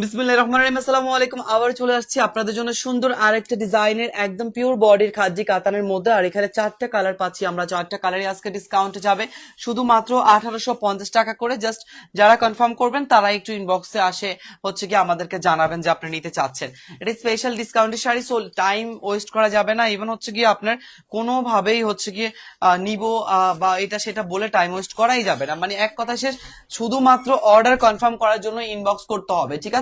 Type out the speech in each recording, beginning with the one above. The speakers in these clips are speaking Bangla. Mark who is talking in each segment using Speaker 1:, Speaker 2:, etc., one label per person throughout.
Speaker 1: বিসমিল্লাহির রহমানির রহিম। আসসালামু আলাইকুম। আবার চলে আসছি আপনাদের জন্য সুন্দর আরেকটা ডিজাইনের একদম পিওর বডির খাদ্যি কাতানের মধ্যে। আর এখানে চারটা কালার পাচ্ছি আমরা। চারটা কালারই আজকে ডিসকাউন্টে যাবে। শুধুমাত্র আঠারোশো পঞ্চাশ টাকা করে। জাস্ট যারা কনফার্ম করবেন তারা একটু ইনবক্সে আসে, হচ্ছে কি আমাদেরকে জানাবেন যে আপনি নিতে চাচ্ছেন। এটা স্পেশাল ডিসকাউন্টের শাড়ি সো টাইম ওয়েস্ট করা যাবে না। ইভেন হচ্ছে গিয়ে আপনার কোনোভাবেই হচ্ছে গিয়ে নিব বা এটা সেটা বলে টাইম ওয়েস্ট করাই যাবে না। মানে এক কথা শেষ, শুধুমাত্র অর্ডার কনফার্ম করার জন্য ইনবক্স করতে হবে। ঠিক আছে?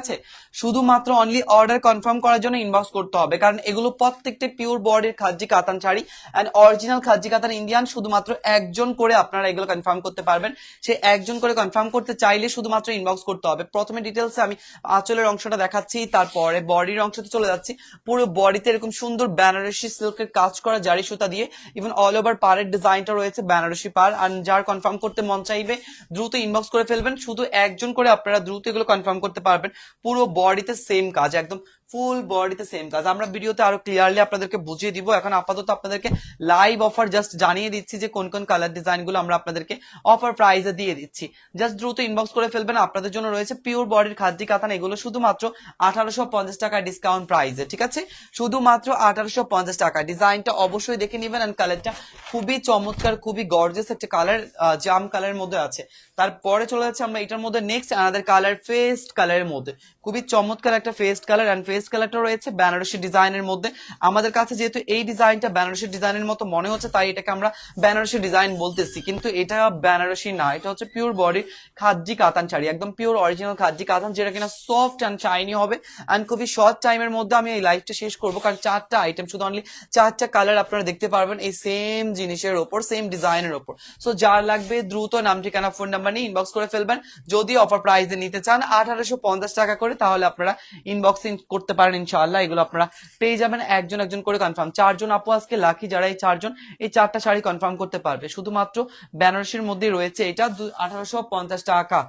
Speaker 1: শুধুমাত্র অনলি অর্ডার কনফার্ম করার জন্য ইনবক্স করতে হবে। কারণ এগুলো প্রত্যেকটা পিওর বডির খাদ্যি কাতান শাড়ি অ্যান্ড অরিজিনাল খাদ্যি কাতান ইন্ডিয়ান শুধুমাত্র একজন করে আপনারা এগুলো কনফার্ম করতে পারবেন। সে একজন করে কনফার্ম করতে চাইলে শুধুমাত্র ইনবক্স করতে হবে। প্রথমে ডিটেলসে আমি আঁচলের অংশটা দেখাচ্ছি, তারপরে বডির অংশতে চলে যাচ্ছি। পুরো বডিতে এরকম সুন্দর বেনারসি সিল্কের কাজ করা জারি সুতা দিয়ে ইভেন অল ওভার পাড়ের ডিজাইনটা রয়েছে বেনারসি পার আর যার কনফার্ম করতে মন চাইবে, দ্রুত ইনবক্স করে ফেলবেন। শুধু একজন করে আপনারা দ্রুত এগুলো কনফার্ম করতে পারবেন। পুরো বডিতে সেম কাজ একদম ফুল বডিতে সেম কাজ আমরা ভিডিওতে আরও ক্লিয়ারলি আপনাদেরকে বুঝিয়ে দিব। এখন আপাতত আপনাদেরকে লাইভ অফার জাস্ট জানিয়ে দিচ্ছি যে কোন কোন কালার ডিজাইনগুলো আমরা আপনাদেরকে অফার প্রাইজে দিয়ে দিচ্ছি। জাস্ট দ্রুত ইনবক্স করে ফেলবেন। আপনাদের জন্য রয়েছে পিওর বডির খাদ্যি কাতান এগুলো শুধুমাত্র আঠারোশো পঞ্চাশ টাকা ডিসকাউন্ট প্রাইজে ঠিক আছে? শুধুমাত্র আঠারোশো পঞ্চাশ টাকা। ডিজাইনটা অবশ্যই দেখে নেবেন অ্যান্ড কালারটা খুবই চমৎকার, খুবই গর্জেস একটা কালার জাম কালারের মধ্যে আছে। তারপরে চলে যাচ্ছে আমরা এটার মধ্যে নেক্সট আমাদের কালার ফেস্ট কালারের মধ্যে। খুবই চমৎকার একটা ফেস্ট কালার অ্যান্ড ফেস্ট কালারটা রয়েছে বেনারসি ডিজাইনের মধ্যে। আমাদের কাছে যেহেতু এই ডিজাইনটা বেনারসি ডিজাইনের মতো মনে হচ্ছে, তাই এটাকে আমরা বেনারসি ডিজাইন বলতেছি। কিন্তু এটা বেনারসি না, এটা হচ্ছে পিওর বডির খাদ্যি কাতান শাড়ি একদম পিওর অরিজিনাল খাদ্যি কাতান যেটা কিনা সফট অ্যান্ড শাইনি হবে। অ্যান্ড খুবই শর্ট টাইমের মধ্যে আমি এই লাইভটা শেষ করব, কারণ চারটা আইটেম শুধু অনলি চারটা কালার আপনারা দেখতে পারবেন এই সেম জিনিসের ওপর সেম ডিজাইনের ওপর। সো যার লাগবে দ্রুত নাম, ঠিকানা ফোন নাম্বার নিয়ে ইনবক্স করে ফেলবেন। যদি অফার প্রাইসে নিতে চান আঠারোশো পঞ্চাশ টাকা করে, তাহলে আপনারা ইনবক্সিং করতে পারেন, ইনশাআল্লাহ, এগুলো আপনারা পেয়ে যাবেন। একজন একজন করে কনফার্ম চারজন আপু আজকে লাকি যারা এই চারজন, এই চারটা শাড়ি কনফার্ম করতে পারবে। শুধুমাত্র বেনারসির মধ্যে রয়েছে এটা আঠারোশো পঞ্চাশ টাকা।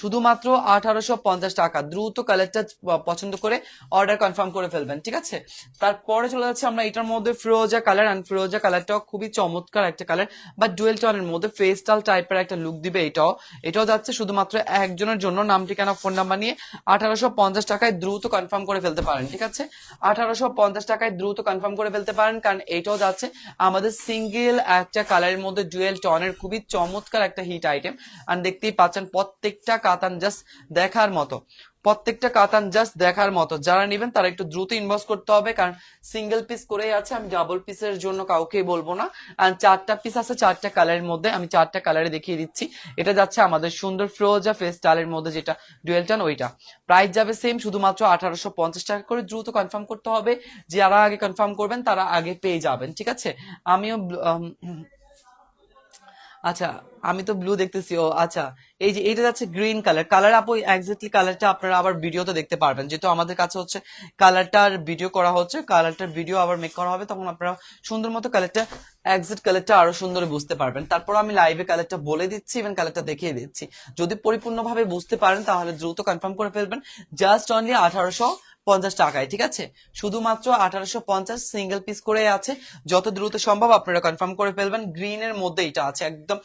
Speaker 1: শুধুমাত্র আঠারোশো পঞ্চাশ টাকা। দ্রুত কালারটা পছন্দ করে অর্ডার কনফার্ম করে ফেলবেন, ঠিক আছে? তারপরে চলে যাচ্ছে আমরা এটার মধ্যে ফিরোজা কালার অ্যান্ড ফিরোজা কালারটাও খুবই চমৎকার একটা কালার বা ডুয়েল টোনের মধ্যে ফেস্টাল টাইপের একটা লুক দিবে এটাও। এটাও যাচ্ছে শুধুমাত্র একজনের জন্য, নাম, ঠিকানা ফোন নাম্বার নিয়ে আঠারোশো পঞ্চাশ টাকায় দ্রুত কনফার্ম করে ফেলতে পারেন, ঠিক আছে? আঠারোশো পঞ্চাশ টাকায় দ্রুত কনফার্ম করে ফেলতে পারেন, কারণ এটাও যাচ্ছে আমাদের সিঙ্গেল একটা কালারের মধ্যে ডুয়েল টনের খুবই চমৎকার একটা হিট আইটেম আর দেখতেই পাচ্ছেন প্রত্যেকটা কাতান জাস্ট দেখার মতো। প্রত্যেকটা কাতান জাস্ট দেখার মতো। যারা নেবেন তারা একটু দ্রুত ইনভেস্ট করতে হবে, কারণ সিঙ্গেল পিস করেই আছে, আমি ডাবল পিসের জন্য কাউকে বলব না। আর চারটা পিস আছে, চারটা কালারের মধ্যে আমি চারটা কালারে দেখিয়ে দিচ্ছি। এটা যাচ্ছে আমাদের সুন্দর ফ্রোজা ফেস স্টাইলের মধ্যে যেটা ডুয়েলটান ওইটা। প্রাইস যাবে সেম শুধুমাত্র আঠারোশো পঞ্চাশ টাকা করে দ্রুত কনফার্ম করতে হবে। যারা আগে কনফার্ম করবেন, তারা আগে পেয়ে যাবেন, ঠিক আছে? আমিও আচ্ছা আমি তো ব্লু দেখতেছি, ও আচ্ছা এই যে এটা যাচ্ছে গ্রিন কালার কালার আপু এক্স্যাক্টলি কালারটা আপনারা আবার ভিডিওতে দেখতে পারবেন। যেহেতু আমাদের কাছে হচ্ছে কালারটার ভিডিও করা হচ্ছে কালারটার ভিডিও আবার মেক করা হবে, তখন আপনারা সুন্দর মতো কালারটা এক্সাক্ট কালারটা আরও সুন্দর বুঝতে পারবেন। তারপর আমি লাইভে কালারটা বলে দিচ্ছি এবং কালারটা দেখিয়ে দিচ্ছি। যদি পরিপূর্ণভাবে বুঝতে পারেন, তাহলে দ্রুত কনফার্ম করে ফেলবেন। জাস্ট অনলি আঠারোশো পঞ্চাশ টাকায়, ঠিক আছে? শুধুমাত্র আঠারোশো পঞ্চাশ সিঙ্গেল পিস করে আছে। যত দ্রুত সম্ভব আপনারা কনফার্ম করে ফেলবেন গ্রিন এর মধ্যে এটা আছে, একদম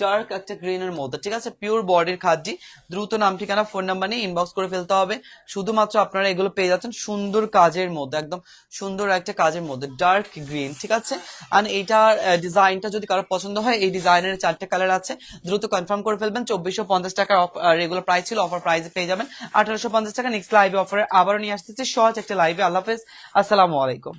Speaker 1: ডার্ক একটা গ্রিন এর মধ্যে, ঠিক আছে? পিওর বডির খাদ্যি, দ্রুত নাম ঠিকানা ফোন নাম্বার নিয়ে ইনবক্স করে ফেলতে হবে। শুধুমাত্র আপনারা এগুলো পেয়ে যাচ্ছেন সুন্দর কাজের মধ্যে, একদম সুন্দর একটা কাজের মধ্যে ডার্ক গ্রিন ঠিক আছে? আর এইটার ডিজাইনটা যদি কারও পছন্দ হয়, এই ডিজাইনের চারটে কালার আছে। দ্রুত কনফার্ম করে ফেলবেন, চব্বিশশো পঞ্চাশ টাকার রেগুলার প্রাইস ছিল অফার প্রাইসে পেয়ে যাবেন। আঠারোশো পঞ্চাশ টাকা নেক্সট লাইভে অফারে আবারও নিয়ে আসতেছি। সহজ একটা লাইভে আল্লাহ হাফেজ। আসসালামু আলাইকুম।